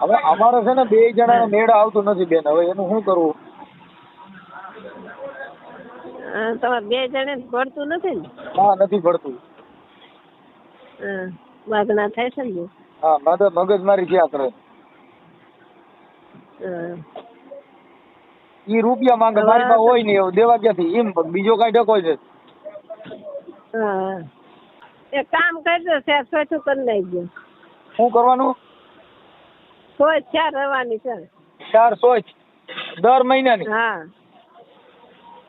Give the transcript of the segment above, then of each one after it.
હવે અમારે છે ને બે જણા મેળ આવતું નથી બેન. હવે એનું શું કરવું? તમારે બે જણે ભરતું નથી ને? હા નથી હા વાગણા થાય છે ને હા મગજ મગજમારી ક્યાં કરે ઈ રૂપિયા માંગે મારી પાસે હોય નહીં. દેવા ક્યાંથી? એમ બીજો કઈ ડકો છે. એક કામ કરજો સાહેબ સોચું કરી નાખજો. શું કરવાનું? સોચ ચાર રવાની છે? ચાર સોચ દર મહિનાની. હા.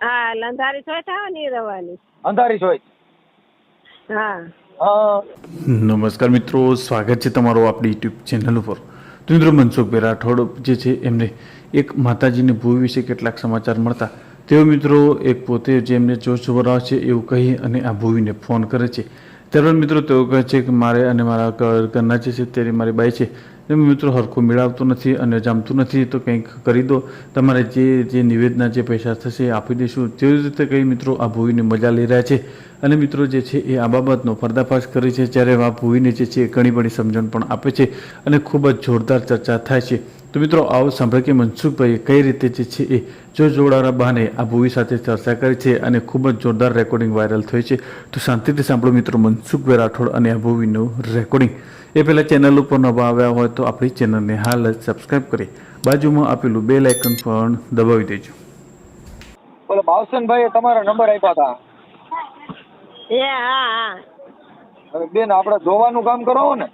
હા અંધારી સોચ આવે ને એ અંધારી સોચ હા. નમસ્કાર મિત્રો સ્વાગત છે તમારું આપણી યુટ્યુબ ચેનલ ઉપર. તો મિત્રો મનસુખભાઈ રાઠોડ જે છે એમને એક માતાજીની ભૂ વિશે કેટલાક સમાચાર મળતા તેઓ મિત્રો એક પોતે જે એમને જોશ જોવરાવે છે એવું કહી અને આ ભૂવીને ફોન કરે છે. ત્યારબાદ મિત્રો તેઓ કહે છે કે મારે અને મારા ઘર- ઘરના જે છે તેની મારી બાઈ છે એમ મિત્રો, હરખું મેળવતું નથી અને જામતું નથી, તો કંઈક કરી દો. તમારે જે જે નિવેદના, જે પૈસા થશે આપી દઈશું. તેવી રીતે કંઈ મિત્રો, આ ભૂવીની મજા લઈ રહ્યા છે. અને મિત્રો, જે છે એ આ બાબતનો પર્દાફાશ કરે છે. જ્યારે આ ભૂવીને જે છે ઘણી બધી સમજણ પણ આપે છે અને ખૂબ જ જોરદાર ચર્ચા થાય છે. તો મિત્રો, આવો સાંભળે કે મનસુખભાઈએ કઈ રીતે જે છે એ જો જોડાના બહાને આ ભૂવી સાથે ચર્ચા કરી છે અને ખૂબ જ જોરદાર રેકોર્ડિંગ વાયરલ થઈ છે. તો શાંતિથી સાંભળો મિત્રો, મનસુખભાઈ રાઠોડ અને આ ભૂવીનું રેકોર્ડિંગ એ પહેલાં ચેનલ ઉપર નવા આવ્યા હોય તો આપણી ચેનલને હાલ જ સબસ્ક્રાઈબ કરી બાજુમાં આપેલું બે લાઇકન પણ દબાવી દેજો. બોલો ભાવસનભાઈએ તમારો નંબર આપ્યા હતા એ હા હા. હવે બેન આપણે જોવાનું કામ કરો ને.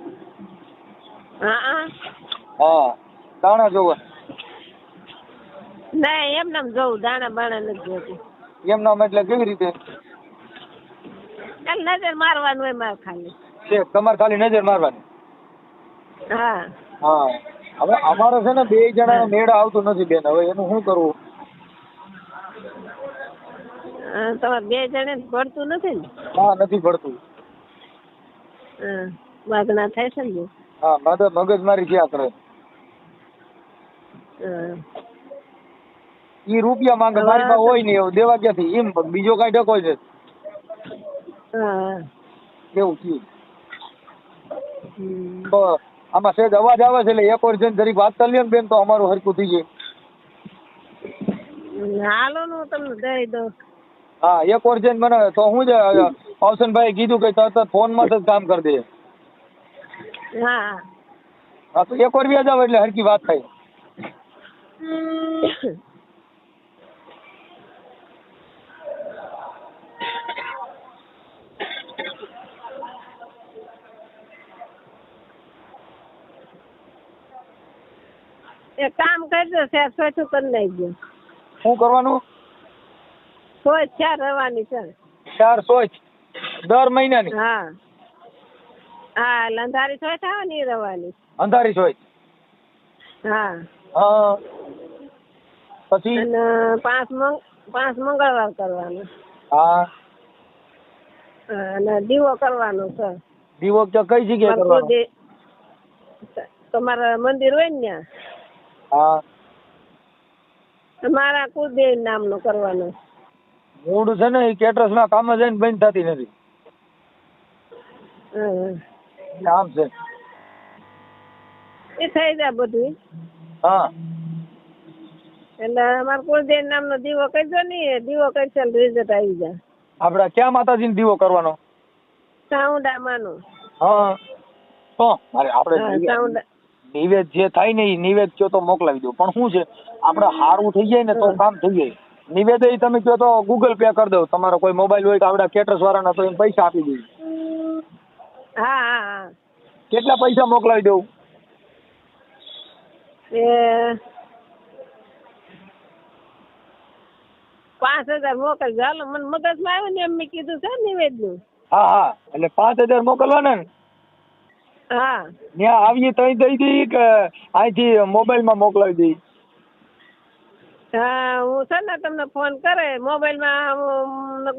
હા હા. હા દાણા જોવા. ના એમ નામ જોઉં દાણા બાણા નથી જોતી. એમ નામ એટલે કેવી રીતે? નજર મારવાનું હોય મારે ખાલી. છે તમારે ખાલી નજર મારવાની. હા. હા. હવે અમારે છે ને બે જણા મેળ આવતો નથી બેન હવે એનું શું કરવું? તમારે બે જણે ભરતું નથી ને? હા નથી ભરતું વાગના થાય છે ને હા મગજ મગજમારી ક્યાં કરે ઈ રૂપિયા માંગે મારી પાસે હોય નહીં એવું દેવા ક્યાંથી? એમ બીજો કાંઈ ડકો છે. કેવું થયું. તો આમાં સહેજ અવાજ આવે છે એટલે એક વાર જઈને જરીક વાત કરી લ્યો ને બેન તો અમારું હરકું થઈ જાય. હાલો ને હું તમને દઈ દઉં. હા એક વાર જઈને મને તો હું જ અવસનભાઈ કીધું કે તરત ફોનમાં જ કામ કરી દે. હા. હા તો એક વાર વ્યાજ આવે એટલે હરકી વાત થાય. એક કામ કરજો સાહેબ સોચું કરી નાખજો. શું કરવાનું? સોચ ચાર રવાની છે. ચાર સોચ દર મહિનાની? હા. હા અંધારી સોચ આવે ને એ રહેવાની અંધારી સોચ હા. હા. પછી? અને પાંચ મંગ પાંચ મંગળવાર કરવાનું. હા. અને દીવો કરવાનો છે. દીવો કઈ જગ્યાએ કરવાનો? તમારા મંદિર હોય ને ત્યાં? હા. તમારા કુળદેવ નામનો કરવાનો. મૂળ છે ને એ કેટરસના કામ જઈને બંધ થતી નથી. આમ છે. એ થઈ જાય બધું. હા. એટલે અમાર કુળદેવ નામનો દીવો કરજો ને દીવો કરશે રિઝલ્ટ આવી જાય. આપડા ક્યાં માતાજીને દીવો કરવાનો? સાઉન્ડા માનો હા. તો મારે આપણે સાઉન્ડા નિવેદ જે થાય ને એ નિવેદ કયો તો મોકલાવી દો. પણ શું છે? આપણે સારું થઈ જાય ને તો કામ થઈ જાય. નિવેદ એ તમે કયો તો ગૂગલ પે કરી દો. તમારો કોઈ મોબાઈલ હોય કે આપડા કેટર્સ વાળાના તો એમ પૈસા આપી દઈએ કેટલા પૈસા મોકલાવી દઉં? એ પાંચ હજાર મોકલ ચાલો મને મગજમાં આવ્યું ને એમ મેં કીધું છે નિવેદનું. હા હા. એટલે પાંચ હજાર મોકલવાના ને? હા. ત્યાં આવીએ તઈ દઈ દઈ કે અહીંથી મોબાઈલમાં મોકલાવી દઈ. હા હું છે ને તમને ફોન કરે મોબાઈલમાં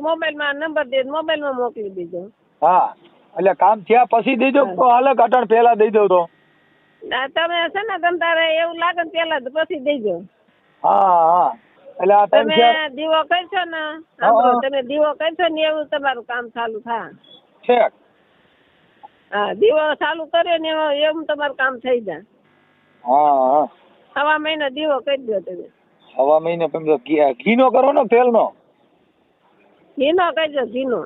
મોબાઈલમાં નંબર દે મોબાઈલમાં મોકલી દેજો. હા એટલે કામ થયા પછી દેજો તો હાલે અટાણ પહેલા દઈ દઉં તો. તમે છે ને તમ તારે એવું લાગે ને પેલા તો પછી દેજો. હા હા. એટલે આ તમે દીવો કરશો ને તમે દીવો કરશો ને એવું તમારું કામ ચાલુ થાય છે હા દીવો ચાલુ કર્યો ને એમ તમારું કામ થઈ જાય. હા હા. હવા મહિના દીવો કરી દો તમે. હવા મહિને પણ ઘી ઘીનો કરો ને તેલનો ઘીનો કરી દો ઘીનો.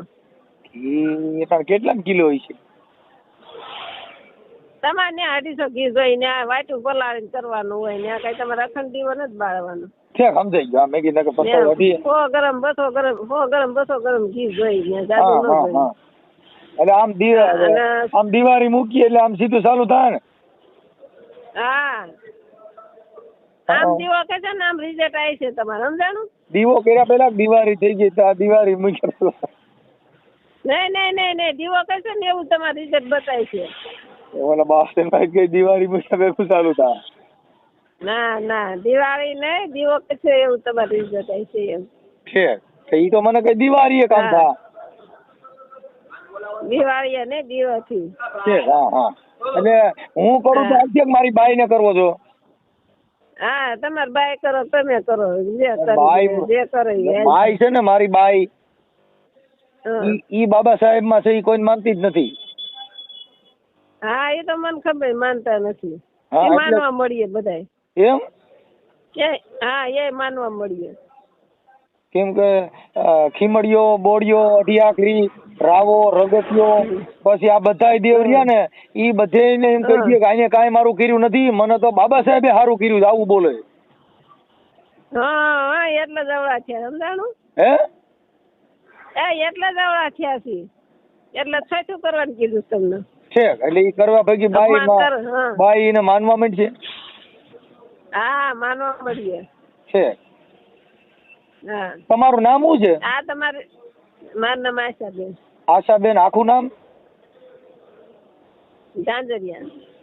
ઘી તાણ કેટલા કિલો હોય છે તમારે ત્યાં અઢીસો ઘી જોઈ ને વાટું પલાળીને કરવાનું હોય ને કઈ તમારે અખંડ દીવો નથી બાળવાનું. ઠેક સમજાઈ ગયો? મેં કીધું કે પછી ને વધી સો ગરમ બસો ગરમ સો ગરમ બસો ગરમ ઘી જોઈ ને જાદુ ન જોઈ એટલે આમ આમ દિવાળી મૂકી એટલે આમ સીધું ચાલુ થાય ને. હા. આમ દીવો કે છે ને આમ રિઝલ્ટ આવી છે તમારે સમજાણું? દીવો કર્યા પેલા દિવાળી થઈ ગઈ તો આ દિવાળી મૂકી નહીં નહીં નહીં નહીં દીવો કે છે ને એવું તમારે રિઝલ્ટ બતાવે છે. ઓલા બાસ્ટેલ ભાઈ કે દિવાળી મૂક્યા ભેગું ચાલુ થાય? ના ના દિવાળી નહીં દીવો કે છે એવું તમારે રિઝલ્ટ આવી છે એમ. છે. તો ઈ તો મને કઈ દિવાળી કામ હા. દિવાળી ને હા હા. એટલે હું કરું તો અધ્યક મારી બાઈ ને કરવો છો? હા તમારી બાઈ કરો તમે કરો. જે બાઈ- કરો જે કરો બાઈ છે ને મારી બાઈ. ઈ- બાબા સાહેબમાં છે ઈ કોઈ માનતી જ નથી. હા એ તો મને ખબર માનતા નથી. માનવા મળીએ બધાય. એમ? કે હા એ માનવા મળીએ. કેમ કે ખીમડીયો અઢી અઢિયાકરી રાવો રગતિયો પછી આ બધા દેવ રહ્યા ને એ બધે એમ કહી દે કે આને કાંઈ મારું કર્યું નથી મને તો બાબા સાહેબે સારું કર્યું આવું બોલે. હા એટલે જવડા થયા સમજાણું? હે? એ એટલે જવડા છે. એટલે છઠું કરવાનું કીધું તમને. છે એટલે એ કરવા ભેગી બાઈ બાઈ એને માનવા માંડશે? હા માનવા મળીએ છે. હા. તમારું નામ શું છે? આ તમારે મારું નામ આશાબેન આશાબેન આખું નામ? ઝાંઝરિયા.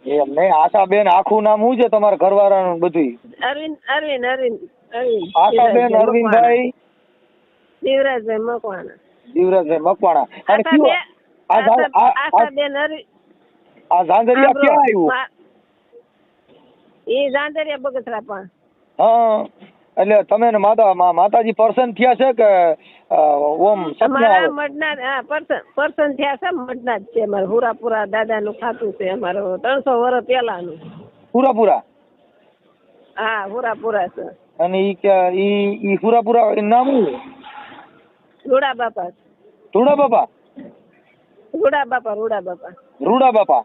એમ નહીં આશાબેન આખું નામ શું છે તમારા ઘરવાળાનું બધું અરવિંદ અરવિંદ અરવિંદ અરવિંદ. આશાબેન અરવિંદભાઈ? મકવાણા. મકવાણા. મકવાણા. અને કયું? આ આશાબેન ઝાંઝરિયા ક્યાં આવ્યું? એ ઝાંઝરિયા બગસરા પણ. હા. એટલે તમે ને માતા માતાજી પર્સન થયા છે કે ઓમ અમારા મઢના હા પર્સન પર્સન થયા છે મઢના જ છે અમારે હુરાપુરા દાદાનું ખાતું છે અમારું ત્રણસો વર્ષ પહેલાનું. પૂરા પૂરા હા હુરાપુરા છે. અને ઈ કે ઈ ઈ પૂરા પૂરા નામ શું? રૂડા બાપા. રૂડા બાપા? રૂડા બાપા રૂડા બાપા. રૂડા બાપા?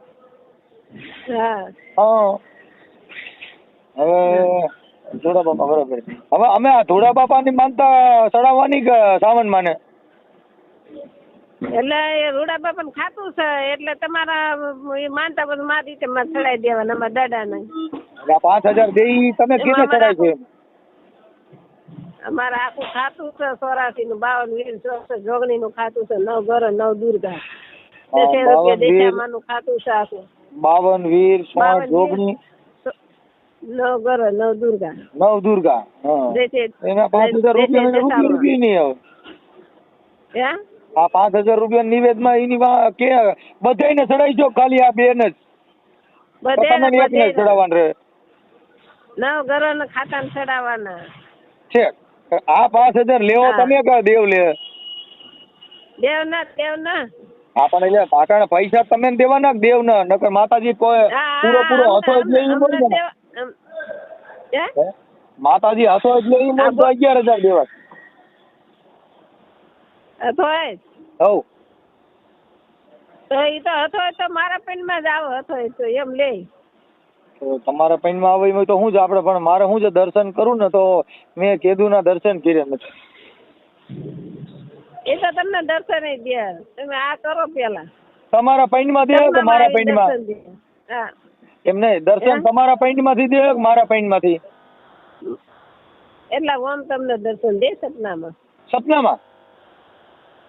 હા. હા. હવે ધોળા બાપા બરોબર. હવે અમે આ ધોળા બાપાની માનતા ચડાવવાની સાવન માને? એટલે એ રૂડા બાપા ખાતું છે એટલે તમારા માનતા બધું મારી રીતે ચડાવી દેવાના અમારા દાદાને. ને પાંચ હજાર દે તમે કેને ચડાય છે? અમારે આખું ખાતું છે સોરાસી નું બાવન વીર ચોસઠ જોગણી નું ખાતું છે નવ ગર નવ દુર્ગા. દસે રૂપિયા. નું ખાતું છે આખું. બાવન વીર સોળ વીર. જોગણી. નવ ગર નવ દુર્ગા નવ દુર્ગા એના પાંચ હજાર રૂપિયા રૂપિયા રૂપિયા નહીં આવે. આ પાંચ હજાર રૂપિયા નિવેદમાં એની વા- કે બધાયને ચડાઈ જો ખાલી આ બેન જ. બધે એકને ચડાવવાનું રહે. નવ ગર ખાતા ચડાવવાના. છે આ પાંચ હજાર લેવો તમે કે દેવ લે? દેવ ના દેવ ના એટલે પૈસા તમે દેવાના દેવ ના નકર માતાજી કોઈ પૂરો પૂરો હતો ઈ અમને- મળે અમને ને દેવ- અમ- હે? માતાજી હસો એટલે ઈ મળે તો હા, અગિયાર હજાર દેવા અથોય હવ. તો એ તો હતો તો મારા પેનમાં જ આવો હતો તો એમ લે. તો તમારા પૈનમાં આવે એમાં તો હું જ આપણે પણ મારે હું છે દર્શન કરું ને તો મેં કેદુના દર્શન કર્યા નથી. એ તો તમને દર્શન દે. તમે આ કરો પેલા. તમારા પૈનમાં દે તો મારા પૈનમાં હા. એમ નહીં દર્શન તમારા તમારા માંથી દે મારા મારા માંથી એટલા ઓમ તમને દર્શન દે સપનામાં? સપનામાં?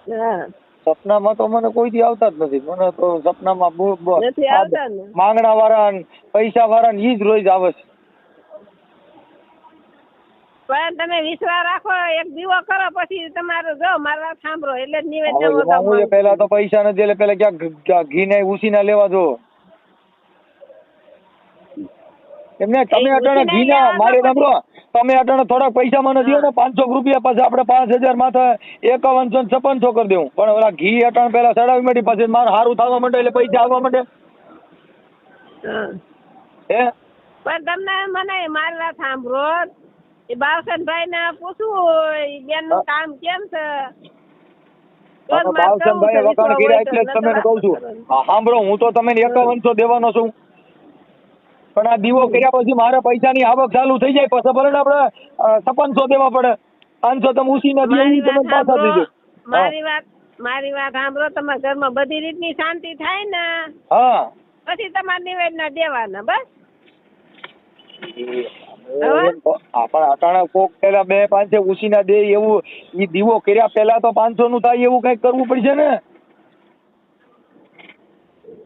હા. સપનામાં તો મને કોઈ દી આવતા જ નથી. મને તો સપનામાં બહુ- બહુ- નથી આવતા ને? માંગણા વાળા પૈસા વાળા ઈ જ રોજ આવે છે. પણ તમે વિશ્વાસ રાખો એક દીવો કરો પછી તમારે જો મારા સાંભળો એટલે જ નિવેદન પેલા તો પૈસા નથી એટલે પેલા ક્યાંક ઘી ને ઉસી ના લેવા જો એમને તમે અટાણે ઉછીના ઘી ના લેવા મારે સાંભળો તમે અટાણે થોડાક પૈસા મને દો ને પાંચસો રૂપિયા પછી આપણે પાંચ હજાર માથે એકાવનસો છપ્પનસો કરી દઉં પણ ઓલા ઘી અટાણ પેલા ચડાવી માંડી પછી મારે સારું થવા માંડે એટલે પૈસા આવવા માંડે. હે. પણ તમને મને મારી વાત સાંભળો. એ બાવસનભાઈ ને પૂછવું એ બેનનું કામ કેમ છે. બાવસનભાઈએ વખાણ કર્યા એટલે જ તમને કહું છું. સાંભળો હું તો તમને એકાવનસો દેવાનો છું. પણ આ દીવો કર્યા પછી મારે પૈસાની આવક ચાલુ થઈ જાય. પછી ભલે ને આપણે છપ્પનસો દેવા પડે. પાંચસો તમે ઉસી ના મારી તમે વાત પાછા સાંભળો. દીધો મારી વાત મારી વાત સાંભળો. તમારા ઘરમાં બધી રીતની શાંતિ થાય ને? હા. પછી તમારે નિવેદન દેવાના બસ. આપણા અટાણા કોક પેલા બે પાંચે ઉસીના દે એવું ઈ દીવો કર્યા પેલા તો પાંચસો નું થાય એવું કંઈક કરવું પડશે ને?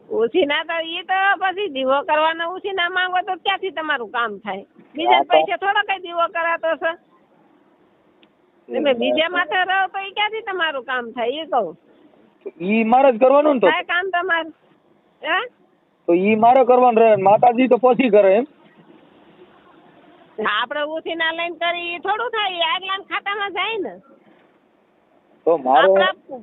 ઓછી ના તો એ તો પછી દીવો કરવાનો ઓછી ના માંગો તો ક્યાંથી તમારું કામ થાય? બીજા પૈસા થોડો કઈ દીવો કરાતો છે તમે બીજા માથે રહો તો એ ક્યાંથી તમારું કામ થાય એ કહું. ઈ મારે જ કરવાનું ને તો? થાય કામ તમારું. હે? તો ઈ મારે કરવાનું રહે માતાજી તો પછી કરે એમ? આપણે ઉછી ના લઈને કરી થોડું થાય આગલા ખાતામાં જાય ને. તો મારો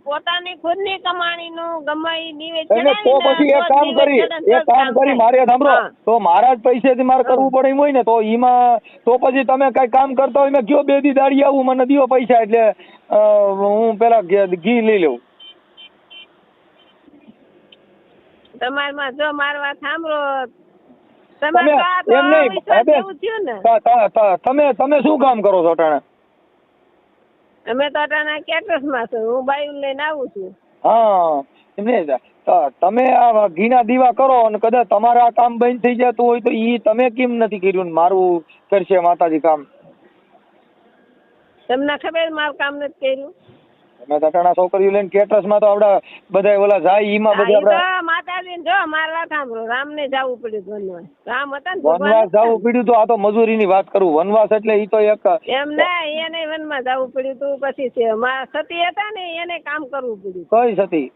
પોતાની ખુદની કમાણીનું ગમે ઈ નિવેદ એટલે તો પછી એક કામ કરી એક કામ કરી મારે સાંભળો. તો મારા જ પૈસેથી મારે કરવું પડે એમ હોય ને તો એમાં તો પછી તમે કઈ કામ કરતા હોય મેં કયો બે દી દાડી આવું મને દિયો પૈસા એટલે હું પેલા ઘી લઈ લઉં. તમારમાં જો મારી વાત સાંભળો એમ નહીં તમે તમે શું કામ કરો છો અટાણે? અમે તો અટાણા કેટરસમાં છું હું બાયું લઈને આવું છું. હા એમને તમે આ ઘીના દીવા કરો અને કદાચ તમારે આ કામ બંધ થઈ જતું હોય તો ઈ તમે કેમ નથી કર્યું મારું કરશે માતાજી કામ? તમને ખબર મારું કામ નથી કર્યું? તમે તટાણા છોકરીઓ લઈને કેટરસમાં તો આપડા બધા ઓલા જાય ઈમાં બધા આપડા માતાજી જો મારી સાંભળો રામ ને જવું પડ્યું વનવાસ. રામ હતા ને વનવાસ જવું પડ્યું તો આ તો મજૂરીની વાત કરું. વનવાસ એટલે ઈ તો એક એમ ના એને વનમાં જવું પડ્યું તું પછી છે માં સતી હતા ને એને કામ કરવું પડ્યું. કઈ સતી?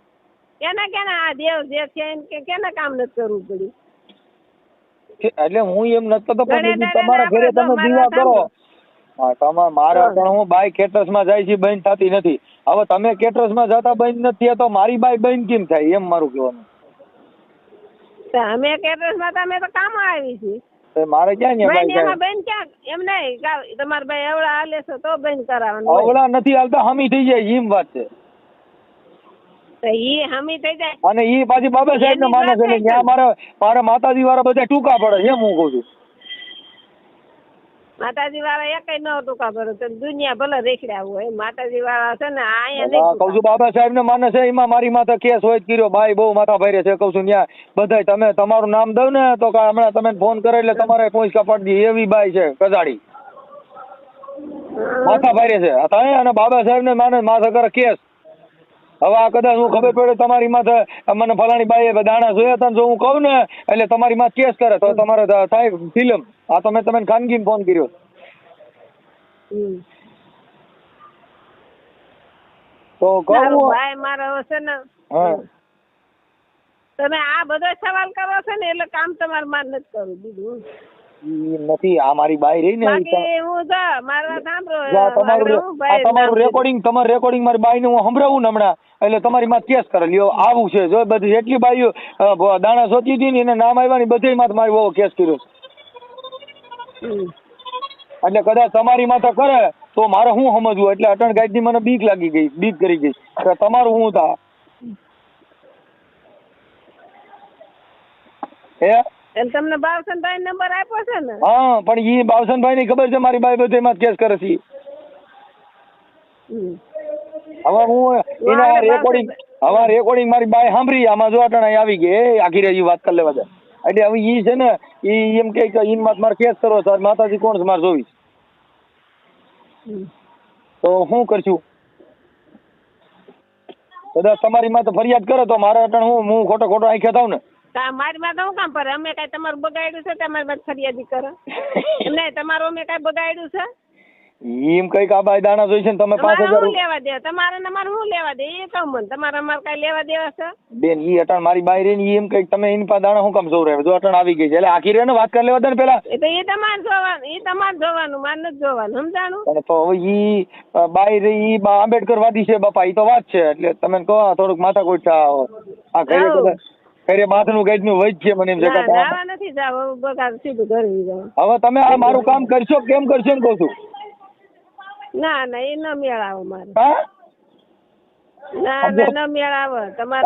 કેના કેના આ દેવ જે છે એને કે કેના કામ નથી કરવું પડ્યું? એટલે હું એમ નથી તો પણ તમારા ઘરે તમે દીવા કરો. મારે પણ હું બાઈ કેટરસમાં જાય છે બંધ થતી નથી. હવે તમે કેટરસમાં જતા બંધ નથી તો મારી બાઈ બંધ કેમ થાય એમ મારું કહેવાનું. અમે કેટરસમાં તો અમે તો કામ આવી છે. મારે ક્યાં એમાં બેન ક્યાં એમ નહીં તમારા ભાઈ એવડા હાલે છે તો બેન કરાવવાનું. અવળા નથી હાલતા હમી થઈ જાય એમ વાત છે. અને ઈ પાછી બાબા સાહેબ ને માને છે મારે મારે માતાજી વાળા બધા ટૂંકા પડે એમ હું કઉ છું. માતાજી વાળા એક નતું ખબર દુનિયા ભલે રેખડ્યા હોય માતાજી વાળા છે ને અહીંયા હા, છું બાબા સાહેબ ને માને છે એમાં મારી માથે કેસ હોય કર્યો. ભાઈ બહુ માથા ભાઈ છે કઉ છું ત્યાં બધાય તમે તમારું નામ દઉં ને તો હમણાં તમે ફોન કરે એટલે તમારે પોઈસ કપાટ દી એવી બાઈ છે કજાડી માથા ભાઈ છે. તમે અને બાબા સાહેબ ને માને માથા કરે કેસ. હવે આ કદાચ હું ખબર પડે તમારી માથે મને ફલાણી બાઈએ દાણા જોયા હતા જો હું કહું ને એટલે તમારી માં કેસ કરે. તો તમારે થાય ફિલ્મ. આ તો મેં તમે ખાનગી ફોન કર્યો. તો કહું ભાઈ મારો હશે ને તમે આ બધો સવાલ કરો છો ને એટલે કામ તમારે માર નથી કરવું બીજું નથી આ મારી બાઈ રહી ને હું તમારું આ તમારું રેકોર્ડિંગ તમારું રેકોર્ડિંગ મારી બાઈને હું સંભળાવું ને હમણાં. એટલે તમારી માં કેસ કરે. લ્યો આવું છે. જો બધી એટલી બાઈઓ દાણા સોચી હતી ને એને નામ આવ્યા ને બધી માં મારી બહુ કેસ કર્યો એટલે કદાચ તમારી માથે કરે તો મારે શું સમજવું? એટલે અટણ ગાઈડની મને બીક લાગી ગઈ બીક કરી ગઈ. તમારું શું થા હે? તમને બાવસનભાઈ નંબર આપ્યો છે ને? હા પણ ઈ બાવસનભાઈ ની ખબર છે મારી બાઈ બધી માં કેસ કરે છે હવે હું એના રેકોર્ડિંગ હવે રેકોર્ડિંગ મારી બાય સાંભળી આમાં જો અટાણે આવી ગઈ આખી રેજી વાત કરી લેવા દે. એટલે હવે ઈ છે ને ઈ એમ કે ઈન માથે મારે કેસ કરો સર માતાજી કોણ છે મારે જોવી? તો હું કરશું? કદાચ તમારી માથે ફરિયાદ કરે તો મારે અટાણે હું હું ખોટો ખોટો આંખે થાવ ને. મારી માં તો હું કામ પર? અમે કઈ તમારું બગાડ્યું છે તમારી માં ફરિયાદી કરો? નહીં તમારું અમે કઈ બગાડ્યું છે? એમ કઈ કાબાઈ દાણા જોઈ છે ને તમે પાંચ હજાર લેવા દે તમારે ને મારે શું લેવા દે એ કહું મને તમારે અમારે કઈ લેવા દેવા છે? બેન ઈ અટાણ મારી બાઈ રે ઈ એમ કઈ તમે એની પાસે દાણા શું કામ જોવ રહે? જો અટાણ આવી ગઈ છે. એટલે આખી રે ને વાત કરી લેવા દે ને પેલા. એ તો એ તમારે જોવાનું એ તમારે જોવાનું મારે નથી જોવાનું સમજાણું? અને તો હવે ઈ બાઈ રહી ઈ આંબેડકર વાદી છે બાપા ઈ તો વાત છે. એટલે તમે કહો થોડુંક માથા આ આ ઘરે. કદાચ માથનું બાથનું ગાઈડનું વૈજ છે મને એમ છે ના નાવા નથી જાવ બગા સીધું ઘરે જાવ. હવે તમે આ મારું કામ કરશો કેમ કરશો ને કહું છું? ના ના એ ન મેળાવો આવે મારે ના ના ન મેળ આવે તમારે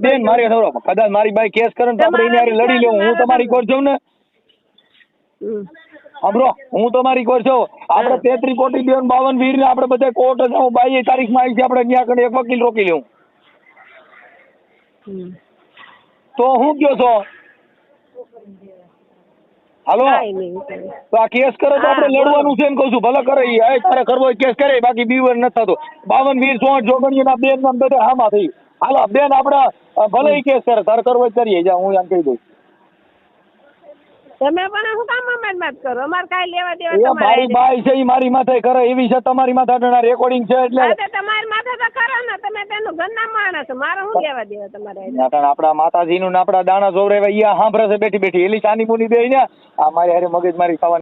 બેન મારી કદાચ મારી બાઈ કેસ કરે ને આપણે એની હારે લડી લેવું હું તમારી કોર છું ને. સાંભળો હું તમારી કોર છું આપણે તેત્રી કોટી દેવન બાવન વીર ને આપણે બધા કોર્ટ બાઈ તારીખમાં આવી છે આપણે ત્યાં કને એક વકીલ રોકી લેવું. તો હું કયો છો? હાલો? તો આ કેસ કરે તો આપણે લડવાનું છે એમ કહું છું. ભલે કરે. એ તારે કરવો કેસ કરે બાકી બીવર નથી થતો. બાવન વીર ચોસઠ જોગણીના બેન નામ બધા હામાં થઈ. હાલો બેન આપડા ભલે કેસ કરે તારે કરવો કરીએ. જા હું એમ કહી દઉં. તમે પણ શું કામ અમારી વાત કરો. અમારે કાંઈ લેવા દેવા એ તમારે મારી બાઈ છે ઈ મારી માથે કરે એવી છે તમારી માથે રેકોર્ડિંગ છે એટલે હા તો તમારી માથે તો કરો ને. તમે તેનું ઘરના માણસ છો. મારે શું લેવા દેવા તમારે? નાટણ આપણા માતાજીનું ને આપણા દાણા જોવરાવ્યા ઈ આ સાંભળે છે બેઠી બેઠી. એલી સાની મુની બે ને આ મારી હારે મગજ મારી થવાની